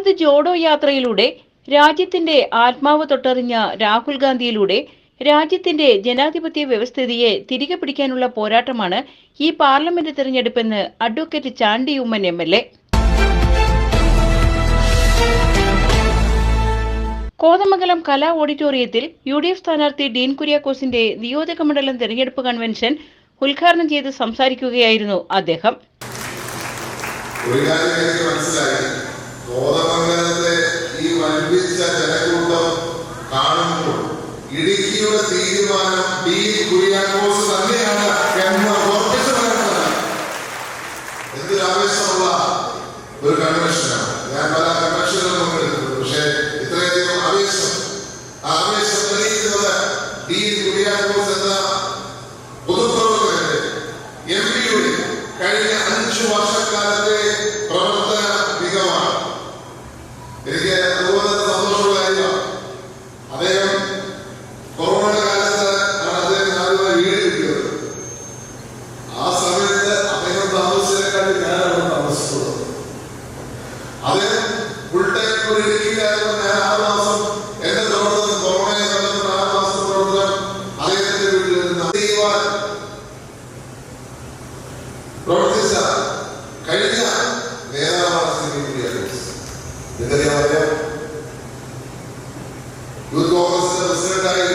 ഭാരത് ജോഡോ യാത്രയിലൂടെ രാജ്യത്തിന്റെ ആത്മാവ് തൊട്ടറിഞ്ഞ രാഹുൽ ഗാന്ധിയിലൂടെ രാജ്യത്തിന്റെ ജനാധിപത്യ വ്യവസ്ഥിതിയെ തിരികെ പിടിക്കാനുള്ള പോരാട്ടമാണ് ഈ parliament തെരഞ്ഞെടുപ്പെന്ന് advocate Chandy Oommen M L A. Kothamangalam Kala ഓഡിറ്റോറിയത്തിൽ യു ഡി എഫ് സ്ഥാനാർത്ഥി ഡീൻ കുര്യാക്കോസിന്റെ നിയോജക മണ്ഡലം തെരഞ്ഞെടുപ്പ് കൺവെൻഷൻ ഉദ്ഘാടനം ചെയ്ത് സംസാരിക്കുകയായിരുന്നു അദ്ദേഹം. ഒരു കോതമംഗലത്തെ ഈ വൻപിച്ച ജനക്കൂട്ടം കാണുമ്പോൾ ഇടുക്കിയുടെ തീരുമാനം ഡി കുര്യാക്കോസ് തന്നെയാണ് എന്ന് എന്തൊരു ആവേശമുള്ള ഒരു കൺവെൻഷനാണ് ഞാൻ പല കൺവെൻഷനുകളും പങ്കെടുത്തിട്ടുണ്ട്. പക്ഷേ ഇത്രയധികം ആവേശം ആവേശം തെളിയിക്കുന്നത് ഡി കുര്യാക്കോസ് എന്ന പൊതുപ്രവർത്തകന്റെ എം പിയുടെ കഴിഞ്ഞ അഞ്ചു വർഷക്കാലത്തെ അദ്ദേഹം ഫുൾ ടൈം ഒരു ഞാൻ ആറ് മാസം. എന്റെ പ്രവർത്തനം കൊറോണയെ കണ്ടെത്തുന്ന ആറ് മാസം പ്രവർത്തനം അദ്ദേഹത്തിന്റെ വീട്ടിലിരുന്ന് ചെയ്യുവാൻ പ്രവർത്തിച്ച കഴിഞ്ഞ നേതാവാണ് കോൺഗ്രസിന്റെ പ്രസിഡന്റായി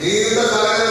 നീണ്ട കാലങ്ങൾ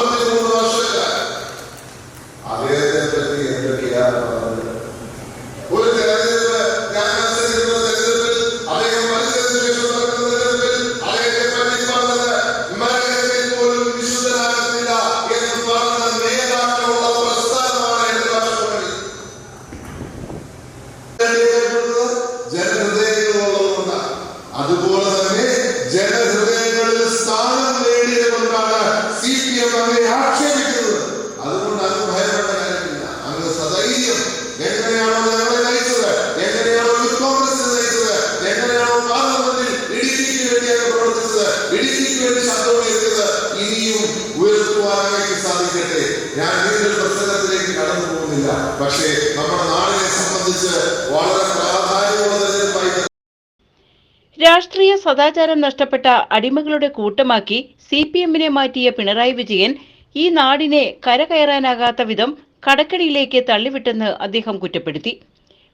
അമ്പത്തിമൂന്ന് വർഷക്കാലം അദ്ദേഹത്തെ പറ്റി എന്തൊക്കെയാണ് പറഞ്ഞത് ഒരു തെരഞ്ഞെടുപ്പ് ഞാൻ മത്സരിക്കുന്ന അദ്ദേഹം മത്സരത്തിന് ശേഷം നടക്കുന്ന തെരഞ്ഞെടുപ്പിൽ അദ്ദേഹത്തെ പറ്റി പറഞ്ഞത് മരണത്തിൽ പോലും എന്ന് പറഞ്ഞ നേതാക്കളുള്ള പ്രസ്ഥാനമാണ് എന്റെ രാഷ്ട്രപതി ജനഹൃദയങ്ങളുള്ളതുകൊണ്ടാണ്. അതുപോലെ ജനഹൃദയങ്ങളിൽ സ്ഥാനം ഞാൻ പ്രസംഗത്തിലേക്ക് പക്ഷേ നമ്മുടെ നാടിനെ സംബന്ധിച്ച് വളരെ രാഷ്ട്രീയ സദാചാരം നഷ്ടപ്പെട്ട അടിമകളുടെ കൂട്ടമാക്കി സി പി എമ്മിനെ മാറ്റിയ പിണറായി വിജയൻ ഈ നാടിനെ കരകയറാനാകാത്ത വിധം കടക്കടിയിലേക്ക് തള്ളിവിട്ടെന്ന് അദ്ദേഹം കുറ്റപ്പെടുത്തി.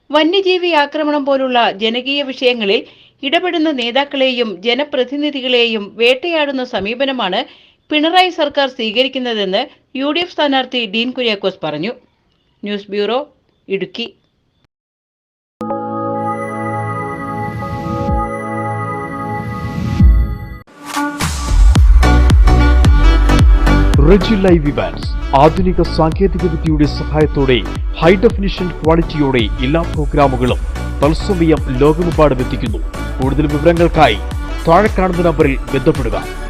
വന്യജീവി ആക്രമണം പോലുള്ള ജനകീയ വിഷയങ്ങളിൽ ഇടപെടുന്ന നേതാക്കളെയും ജനപ്രതിനിധികളെയും വേട്ടയാടുന്ന സമീപനമാണ് പിണറായി സർക്കാർ സ്വീകരിക്കുന്നതെന്ന് യു ഡി എഫ് സ്ഥാനാർത്ഥി ഡീൻ കുര്യാക്കോസ് പറഞ്ഞു. News bureau Idukki. Reji live Evans ആധുനിക സാങ്കേതിക വിദ്യയുടെ സഹായത്തോടെ ഹൈ ഡെഫിനിഷൻ ക്വാളിറ്റിയോടെ എല്ലാ പ്രോഗ്രാമുകളും തത്സമയം ലോകമെമ്പാടും എത്തിക്കുന്നു. കൂടുതൽ വിവരങ്ങൾക്കായി താഴെ കാണുന്ന നമ്പറിൽ ബന്ധപ്പെടുക.